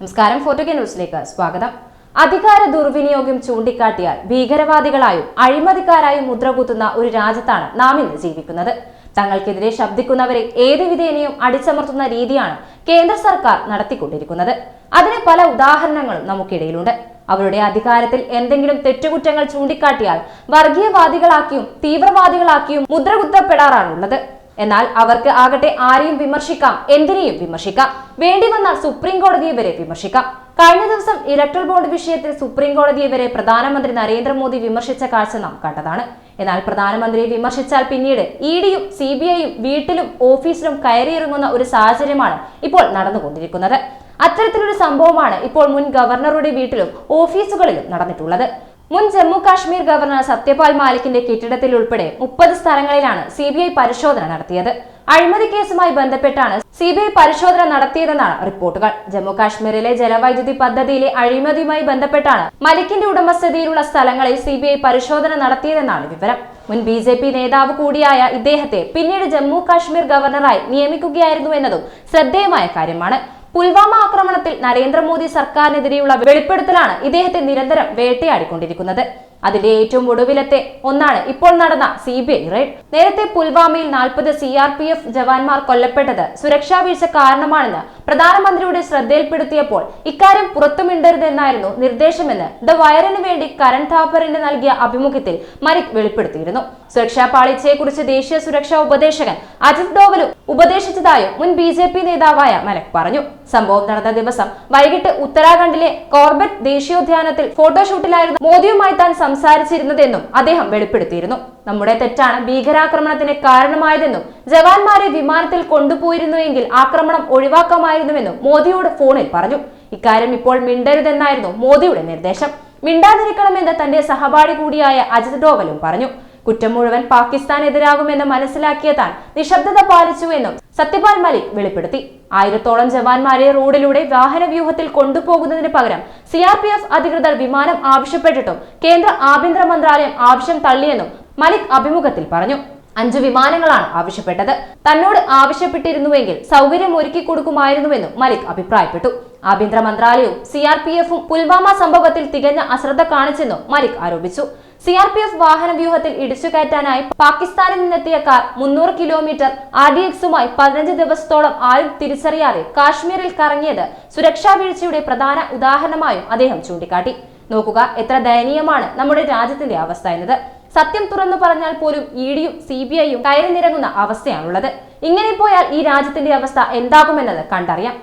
നമസ്കാരം ഫോട്ടോ ന്യൂസിലേക്ക് സ്വാഗതം. അധികാര ദുർവിനിയോഗം ചൂണ്ടിക്കാട്ടിയാൽ ഭീകരവാദികളായും അഴിമതിക്കാരായും മുദ്രകുത്തുന്ന ഒരു രാജ്യത്താണ് നാം ഇന്ന് ജീവിക്കുന്നത്. തങ്ങൾക്കെതിരെ ശബ്ദിക്കുന്നവരെ ഏത് വിധേനയും അടിച്ചമർത്തുന്ന രീതിയാണ് കേന്ദ്ര സർക്കാർ നടത്തിക്കൊണ്ടിരിക്കുന്നത്. അതിന് പല ഉദാഹരണങ്ങളും നമുക്കിടയിലുണ്ട്. അവരുടെ അധികാരത്തിൽ എന്തെങ്കിലും തെറ്റുകുറ്റങ്ങൾ ചൂണ്ടിക്കാട്ടിയാൽ വർഗീയവാദികളാക്കിയും തീവ്രവാദികളാക്കിയും മുദ്രകുത്തപ്പെടാറാണുള്ളത്. എന്നാൽ അവർക്ക് ആകട്ടെ ആരെയും വിമർശിക്കാം എന്തിനേയും വിമർശിക്കാം. വേണ്ടി വന്നാൽ സുപ്രീം കോടതിയെ വരെ വിമർശിക്കാം. കഴിഞ്ഞ ദിവസം ഇലക്ട്രൽ ബോർഡ് വിഷയത്തിൽ സുപ്രീം കോടതിയെ വരെ പ്രധാനമന്ത്രി നരേന്ദ്രമോദി വിമർശിച്ച കാഴ്ച നാം കണ്ടതാണ്. എന്നാൽ പ്രധാനമന്ത്രിയെ വിമർശിച്ചാൽ പിന്നീട് ഇ ഡിയും സി ബി ഐയും വീട്ടിലും ഓഫീസിലും കയറിയിറങ്ങുന്ന ഒരു സാഹചര്യമാണ് ഇപ്പോൾ നടന്നുകൊണ്ടിരിക്കുന്നത്. അത്തരത്തിലൊരു സംഭവമാണ് ഇപ്പോൾ മുൻ ഗവർണറുടെ വീട്ടിലും ഓഫീസുകളിലും നടന്നിട്ടുള്ളത്. മുൻ ജമ്മു കാശ്മീർ ഗവർണർ സത്യപാൽ മാലിക്കിന്റെ കെട്ടിടത്തിൽ ഉൾപ്പെടെ മുപ്പത് സ്ഥലങ്ങളിലാണ് സി ബി ഐ പരിശോധന നടത്തിയത്. അഴിമതി കേസുമായി ബന്ധപ്പെട്ടാണ് സി ബി ഐ പരിശോധന നടത്തിയതെന്നാണ് റിപ്പോർട്ടുകൾ. ജമ്മു കാശ്മീരിലെ ജലവൈദ്യുതി പദ്ധതിയിലെ അഴിമതിയുമായി ബന്ധപ്പെട്ടാണ് മലിക്കിന്റെ ഉടമസ്ഥതയിലുള്ള സ്ഥലങ്ങളിൽ സി ബി ഐ പരിശോധന നടത്തിയതെന്നാണ് വിവരം. മുൻ ബി ജെ പി നേതാവ് കൂടിയായ ഇദ്ദേഹത്തെ പിന്നീട് ജമ്മു കാശ്മീർ ഗവർണറായി നിയമിക്കുകയായിരുന്നു എന്നതും ശ്രദ്ധേയമായ കാര്യമാണ്. പുൽവാമ ആക്രമണത്തിൽ നരേന്ദ്രമോദി സർക്കാരിനെതിരെയുള്ള വെളിപ്പെടുത്തലാണ് ഇദ്ദേഹത്തെ നിരന്തരം വേട്ടയാടിക്കൊണ്ടിരിക്കുന്നത്. അതിന്റെ ഏറ്റവും ഒടുവിലത്തെ ഒന്നാണ് ഇപ്പോൾ നടന്ന സി ബി ഐ റെയ്ഡ് നേരത്തെ പുൽവാമയിൽ നാൽപ്പത് സി ആർ പി എഫ് ജവാന്മാർ കൊല്ലപ്പെട്ടത് സുരക്ഷാ വീഴ്ച കാരണമാണെന്ന് പ്രധാനമന്ത്രിയുടെ ശ്രദ്ധയിൽപ്പെടുത്തിയപ്പോൾ ഇക്കാര്യം പുറത്തുമിണ്ടരുതെന്നായിരുന്നു നിർദ്ദേശമെന്ന് ദ വയറിന് വേണ്ടി കരൺ താപ്പറിന് നൽകിയ അഭിമുഖത്തിൽ മരിക് വെളിപ്പെടുത്തിയിരുന്നു. സുരക്ഷാ പാളിച്ചയെക്കുറിച്ച് ദേശീയ സുരക്ഷാ ഉപദേശകൻ അജിത് ഡോവലും ഉപദേശിച്ചതായും മുൻ ബി ജെ പി നേതാവായ മലക് പറഞ്ഞു. സംഭവം നടന്ന ദിവസം വൈകിട്ട് ഉത്തരാഖണ്ഡിലെ കോർബറ്റ് ദേശീയോദ്യാനത്തിൽ ഫോട്ടോഷൂട്ടിലായിരുന്നു മോദിയുമായി താൻ സംസാരിച്ചിരുന്നതെന്നും അദ്ദേഹം വെളിപ്പെടുത്തിയിരുന്നു. നമ്മുടെ തെറ്റാണ് ഭീകരാക്രമണത്തിന് കാരണമായതെന്നും ജവാന്മാരെ വിമാനത്തിൽ കൊണ്ടുപോയിരുന്നുവെങ്കിൽ ആക്രമണം ഒഴിവാക്കാമായിരുന്നുവെന്നും മോദിയോട് ഫോണിൽ പറഞ്ഞു. ഇക്കാര്യം ഇപ്പോൾ മിണ്ടരുതെന്നായിരുന്നു മോദിയുടെ നിർദ്ദേശം. മിണ്ടാതിരിക്കണമെന്ന് തന്റെ സഹപാഠി കൂടിയായ അജിത് ഡോവലും പറഞ്ഞു. കുറ്റം മുഴുവൻ പാകിസ്ഥാനെതിരാകുമെന്ന് മനസ്സിലാക്കിയ താൻ നിശബ്ദത പാലിച്ചുവെന്നും സത്യപാൽ മലിക് വെളിപ്പെടുത്തി. ആയിരത്തോളം ജവാന്മാരെ റോഡിലൂടെ വാഹന വ്യൂഹത്തിൽ കൊണ്ടുപോകുന്നതിന് പകരം സി ആർ പി എഫ് അധികൃതർ വിമാനം ആവശ്യപ്പെട്ടിട്ടും കേന്ദ്ര ആഭ്യന്തര മന്ത്രാലയം ആവശ്യം തള്ളിയെന്നും മലിക് അഭിമുഖത്തിൽ പറഞ്ഞു. അഞ്ചു വിമാനങ്ങളാണ് ആവശ്യപ്പെട്ടത്. തന്നോട് ആവശ്യപ്പെട്ടിരുന്നുവെങ്കിൽ സൗകര്യം ഒരുക്കി കൊടുക്കുമായിരുന്നുവെന്നും മലിക് അഭിപ്രായപ്പെട്ടു. ആഭ്യന്തര മന്ത്രാലയവും സി ആർ പി എഫും പുൽവാമ സംഭവത്തിൽ തികഞ്ഞ അശ്രദ്ധ കാണിച്ചെന്നും മലിക് ആരോപിച്ചു. സി ആർ പി എഫ് വാഹന വ്യൂഹത്തിൽ ഇടിച്ചു കയറ്റാനായി പാകിസ്ഥാനിൽ നിന്നെത്തിയ കാർ മുന്നൂറ് കിലോമീറ്റർ ആർ ഡി എക്സുമായി പതിനഞ്ച് ദിവസത്തോളം ആരും തിരിച്ചറിയാതെ കാശ്മീരിൽ കറങ്ങിയത് സുരക്ഷാ വീഴ്ചയുടെ പ്രധാന ഉദാഹരണമായും അദ്ദേഹം ചൂണ്ടിക്കാട്ടി. നോക്കുക എത്ര ദയനീയമാണ് നമ്മുടെ രാജ്യത്തിന്റെ അവസ്ഥ എന്നത്. സത്യം തുറന്നു പറഞ്ഞാൽ പോലും ഇ ഡിയും സി ബി ഐയും കയറി നിരങ്ങുന്ന അവസ്ഥയാണുള്ളത്. ഇങ്ങനെ പോയാൽ ഈ രാജ്യത്തിന്റെ അവസ്ഥ എന്താകുമെന്നത് കണ്ടറിയാം.